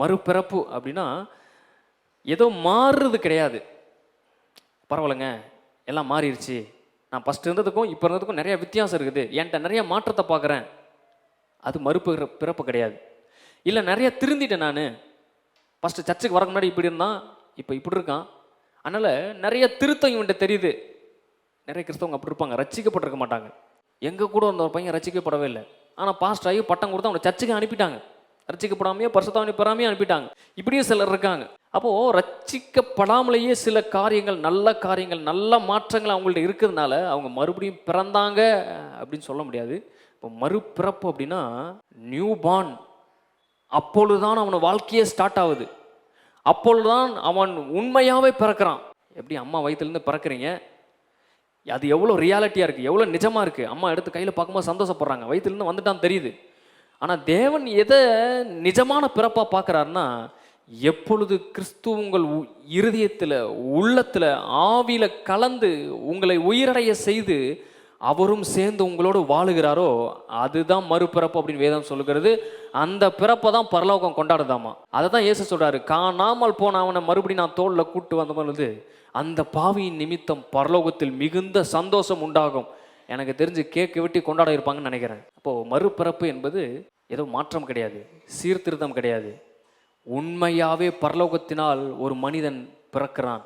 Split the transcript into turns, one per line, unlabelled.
மறுபிறப்பு அப்படின்னா ஏதோ மாறுறது கிடையாது. பரவாயில்லைங்க எல்லாம் மாறிடுச்சு. நான் ஃபஸ்ட் இருந்ததுக்கும் இப்போ இருந்ததுக்கும் நிறைய வித்தியாசம் இருக்குது. என்கிட்ட நிறைய மாற்றத்தை பார்க்குறேன். அது மறுப்பு பிறப்பு கிடையாது. இல்லை நிறைய திருந்திட்டேன் நான். ஃபஸ்ட்டு சர்ச்சுக்கு வரக்கு முன்னாடி இப்படி இருந்தான் இப்போ இப்படி இருக்கான். அதனால் நிறைய திருத்தம் இவன்கிட்ட தெரியுது. நிறைய கிறிஸ்தவங்க அப்படி இருப்பாங்க. ரசிக்கப்பட்டிருக்க மாட்டாங்க. எங்கள் கூட இருந்த ஒரு பையன் ரட்சிக்கப்படவே இல்லை. ஆனால் பாஸ்ட் ஆகி பட்டம் கொடுத்து அவனை சர்ச்சுக்கு அனுப்பிட்டாங்க. ரச்சிக்கப்படாமையோ பரிசுத்தாவணி பெறாமையோ அனுப்பிட்டாங்க. இப்படியும் சிலர் இருக்காங்க. அப்போது ரட்சிக்கப்படாமலேயே சில காரியங்கள் நல்ல காரியங்கள் நல்ல மாற்றங்கள் அவங்கள்ட்ட இருக்கிறதுனால அவங்க மறுபடியும் பிறந்தாங்க அப்படின்னு சொல்ல முடியாது. இப்போ மறுபிறப்பு அப்படின்னா நியூ பார்ன் அப்பொழுதுதான் அவனை வாழ்க்கையே ஸ்டார்ட் ஆகுது. அப்பொழுதுதான் அவன் உண்மையாகவே பிறக்கிறான். எப்படி அம்மா வயிற்றுலேருந்து பிறக்கிறீங்க? அது எவ்வளோ ரியாலிட்டியாக இருக்குது எவ்வளோ நிஜமாக இருக்குது அம்மா எடுத்து கையில் பார்க்கும்போது சந்தோஷப்படுறாங்க. வயிற்றுலேருந்து வந்துட்டான் தெரியுது. ஆனால் தேவன் எதை நிஜமான பிறப்பாக பார்க்குறாருன்னா எப்பொழுது கிறிஸ்து உங்கள் உ- இருதயத்தில் உள்ளத்தில் ஆவியில் கலந்து உங்களை உயிரடைய செய்து அவரும் சேர்ந்து உங்களோடு வாழுகிறாரோ அதுதான் மறுபிறப்பு அப்படின்னு வேதம் சொல்லுகிறது. அந்த பிறப்பை தான் பரலோகம் கொண்டாடுதாமா. அதை தான் இயேசு சொல்கிறாரு காணாமல் போன அவனை மறுபடியும் நான் தோளில் கூட்டு வந்த பொழுது அந்த பாவியின் நிமித்தம் பரலோகத்தில் மிகுந்த சந்தோஷம் உண்டாகும். எனக்கு தெரிஞ்சு கேக்கு வெட்டி கொண்டாட இருப்பாங்கன்னு நினைக்கிறேன். அப்போது மறுபிறப்பு என்பது ஏதோ மாற்றம் கிடையாது சீர்திருத்தம் கிடையாது. உண்மையாகவே பரலோகத்தினால் ஒரு மனிதன் பிறக்கிறான்.